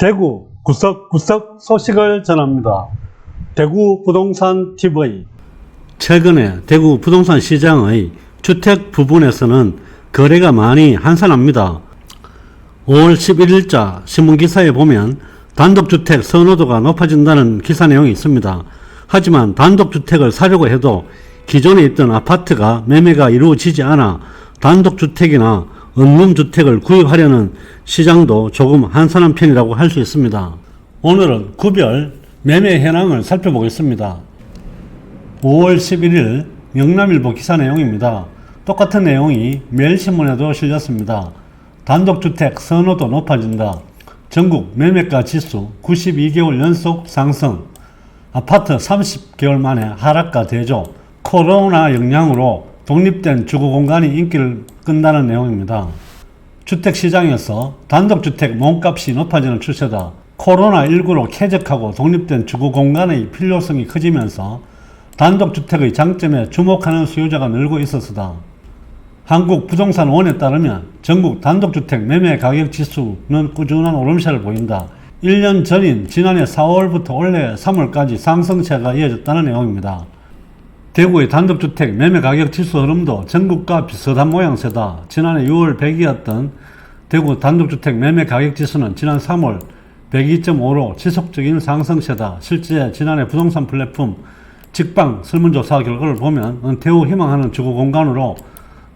대구 구석구석 소식을 전합니다. 대구 부동산 TV 최근에 대구 부동산 시장의 주택 부분에서는 거래가 많이 한산합니다. 5월 11일자 신문기사에 보면 단독주택 선호도가 높아진다는 기사 내용이 있습니다. 하지만 단독주택을 사려고 해도 기존에 있던 아파트가 매매가 이루어지지 않아 단독주택이나 원룸주택을 구입하려는 시장도 조금 한산한 편이라고 할 수 있습니다. 오늘은 구별 매매 현황을 살펴보겠습니다. 5월 11일 영남일보 기사 내용입니다. 똑같은 내용이 매일신문에도 실렸습니다. 단독주택 선호도 높아진다. 전국 매매가 지수 92개월 연속 상승. 아파트 30개월 만에 하락가 대조. 코로나 영향으로 독립된 주거 공간이 인기를 끈다는 내용입니다. 주택 시장에서 단독주택 몸값이 높아지는 추세다. 코로나19로 쾌적하고 독립된 주거 공간의 필요성이 커지면서 단독주택의 장점에 주목하는 수요자가 늘고 있어서다. 한국 부동산 원에 따르면 전국 단독주택 매매 가격 지수는 꾸준한 오름세를 보인다. 1년 전인 지난해 4월부터 올해 3월까지 상승세가 이어졌다는 내용입니다. 대구의 단독주택 매매 가격 지수 흐름도 전국과 비슷한 모양새다. 지난해 6월 100이었던 대구 단독주택 매매 가격 지수는 지난 3월 102.5로 지속적인 상승세다. 실제 지난해 부동산 플랫폼 직방 설문조사 결과를 보면 후 희망하는 주거 공간으로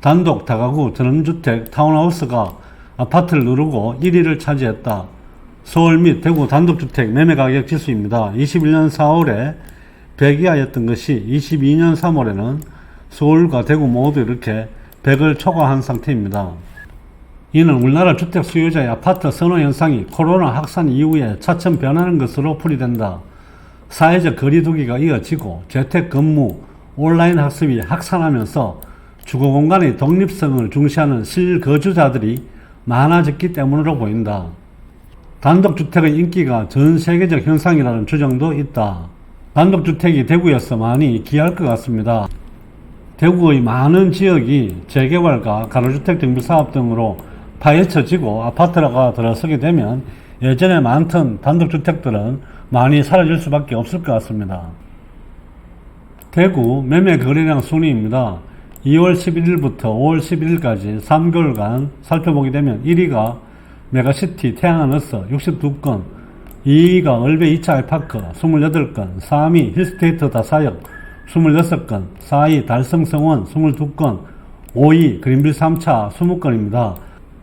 단독 다가구 전원주택 타운하우스가 아파트를 누르고 1위를 차지했다. 서울 및 대구 단독주택 매매 가격 지수입니다. 21년 4월에 100이하였던 것이 22년 3월에는 서울과 대구 모두 이렇게 100을 초과한 상태입니다. 이는 우리나라 주택 수요자의 아파트 선호 현상이 코로나 확산 이후에 차츰 변하는 것으로 풀이된다. 사회적 거리두기가 이어지고 재택 근무, 온라인 학습이 확산하면서 주거 공간의 독립성을 중시하는 실거주자들이 많아졌기 때문으로 보인다. 단독주택의 인기가 전 세계적 현상이라는 주장도 있다. 단독주택이 대구에서 많이 기할 것 같습니다. 대구의 많은 지역이 재개발과 가로주택 정비 사업 등으로 파헤쳐지고 아파트가 들어서게 되면 예전에 많던 단독주택들은 많이 사라질 수밖에 없을 것 같습니다. 대구 매매 거래량 순위입니다. 2월 11일부터 5월 11일까지 3개월간 살펴보게 되면 1위가 메가시티 태양하늘서 62건, 2위가 얼베 2차 알파크 28건, 3위 힐스테이트 다사역 26건, 4위 달성성원 22건, 5위 그린빌 3차 20건입니다.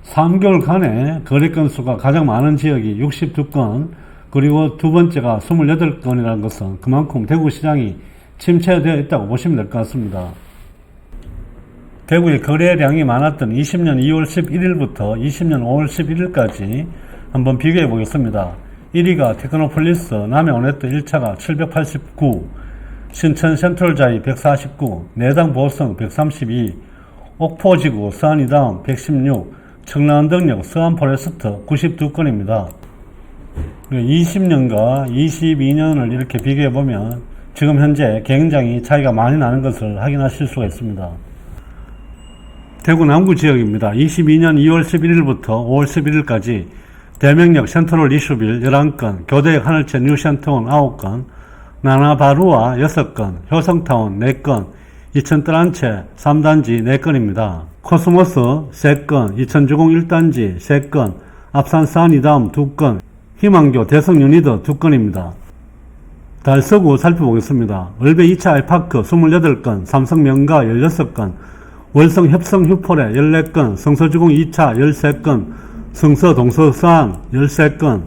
3개월간의 거래 건수가 가장 많은 지역이 62건, 그리고 두 번째가 28건이라는 것은 그만큼 대구 시장이 침체되어 있다고 보시면 될 것 같습니다. 대구의 거래량이 많았던 20년 2월 11일부터 20년 5월 11일까지 한번 비교해 보겠습니다. 1위가 테크노폴리스 남해 온네트 1차가 789, 신천 센트럴자이 149, 내당 보성 132, 옥포지구 서안이다운 116, 청라운덕역 서안포레스트 92건입니다. 20년과 22년을 이렇게 비교해 보면 지금 현재 굉장히 차이가 많이 나는 것을 확인하실 수가 있습니다. 대구 남구 지역입니다. 22년 2월 11일부터 5월 11일까지 대명역 센트럴 이슈빌 11건, 교대역 하늘채 뉴센터원 9건, 나나바루아 6건, 효성타운 4건, 이천뜰한채 3단지 4건입니다. 코스모스 3건, 이천주공 1단지 3건, 앞산산 이다음 2건, 희망교 대성 유니드 2건입니다. 달서구 살펴보겠습니다. 얼베 2차 알파크 28건, 삼성 명가 16건, 월성 협성 휴포레 14건, 성서주공 2차 13건, 성서 동서산 13건,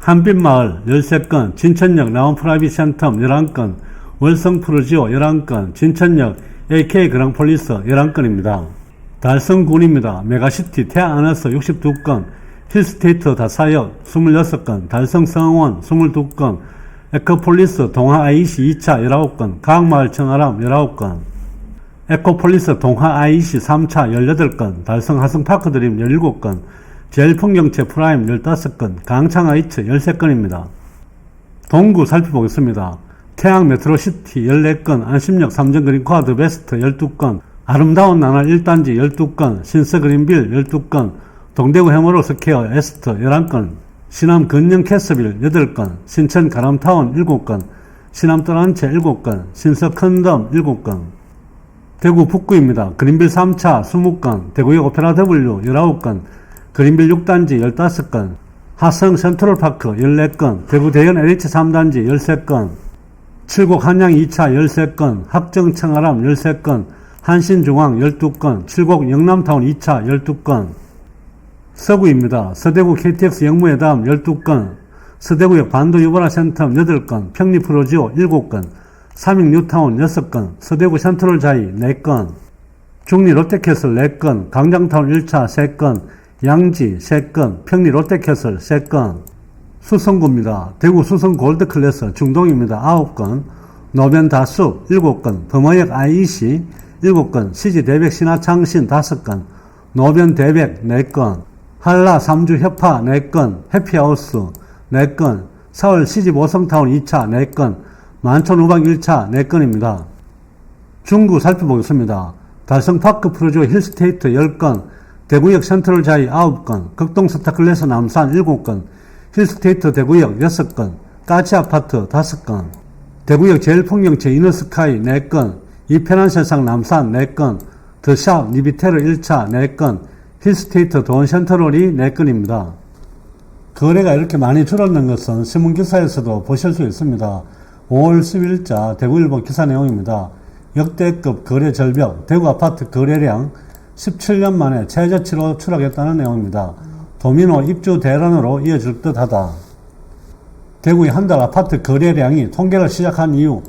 한빛마을 13건, 진천역 나온 프라이빗 센텀 11건, 월성 프루지오 11건, 진천역 AK 그랑폴리스 11건입니다. 달성군입니다. 메가시티 태안에서 62건, 힐스테이트 다사역 26건, 달성성원 22건, 에코폴리스 IC 2차 19건, 강마을 청아람 19건, 에코폴리스 IC 3차 18건, 달성 하성파크 드림 17건, 제일풍경채 프라임 15건, 강창 아이츠 13건입니다. 동구 살펴보겠습니다. 태양 메트로시티 14건, 안심역 3전 그린 쿼드 베스트 12건, 아름다운 나날 1단지 12건, 신서 그린빌 12건, 동대구 해머로 스퀘어 에스트 11건, 시남 건영 캐스빌 8건, 신천 가람타운 7건, 시남 떠난채 7건, 신서 컨덤 7건, 대구 북구입니다. 그린빌 3차 20건, 대구역 오페라 W 19건, 그린빌 6단지 15건, 하성 센트럴파크 14건, 대구 대연 LH 3단지 13건, 칠곡 한양 2차 13건, 합정 청아람 13건, 한신중앙 12건, 칠곡 영남타운 2차 12건, 서구입니다. 서대구 KTX 영무회담 12건, 서대구역 반도 유보라 센텀 8건, 평리 프로지오 7건, 삼익 뉴타운 6건, 서대구 센트럴 자이 4건, 중리 롯데캐슬 4건, 강장타운 1차 3건, 양지 3건, 평리 롯데캐슬 3건, 수성구입니다. 대구 수성 골드클래스 중동입니다. 9건, 노변 다수 7건, 범어역 IEC 7건, 시지 대백 신화창신 5건, 노변 대백 4건, 한라 3주 협파 4건, 해피하우스 4건, 서울 시집 오성타운 2차 4건, 만촌 우방 1차 4건입니다. 중구 살펴보겠습니다. 달성파크 프로조 힐스테이트 10건, 대구역 센트럴 자이 9건, 극동 스타클래스 남산 7건, 힐스테이트 대구역 6건, 까치 아파트 5건, 대구역 제일풍경채 이너스카이 4건, 이편한 세상 남산 4건, 더샵 니비테르 1차 4건, 힐스테이트 돈센터롤이 4건입니다. 거래가 이렇게 많이 줄었는 것은 신문기사에서도 보실 수 있습니다. 5월 10일자 대구일보 기사 내용입니다. 역대급 거래 절벽, 대구 아파트 거래량 17년 만에 최저치로 추락했다는 내용입니다. 도미노 입주 대란으로 이어질 듯하다. 대구의 한 달 아파트 거래량이 통계를 시작한 이후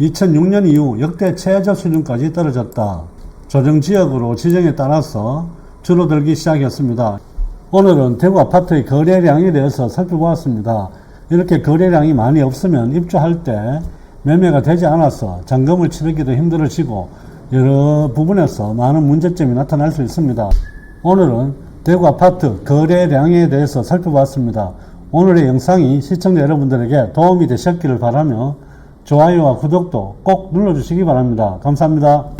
2006년 이후 역대 최저 수준까지 떨어졌다. 조정 지역으로 지정에 따라서 줄어들기 시작했습니다. 오늘은 대구 아파트의 거래량에 대해서 살펴보았습니다. 이렇게 거래량이 많이 없으면 입주할 때 매매가 되지 않아서 잔금을 치르기도 힘들어지고 여러 부분에서 많은 문제점이 나타날 수 있습니다. 오늘은 대구 아파트 거래량에 대해서 살펴봤습니다. 오늘의 영상이 시청자 여러분들에게 도움이 되셨기를 바라며 좋아요와 구독도 꼭 눌러주시기 바랍니다. 감사합니다.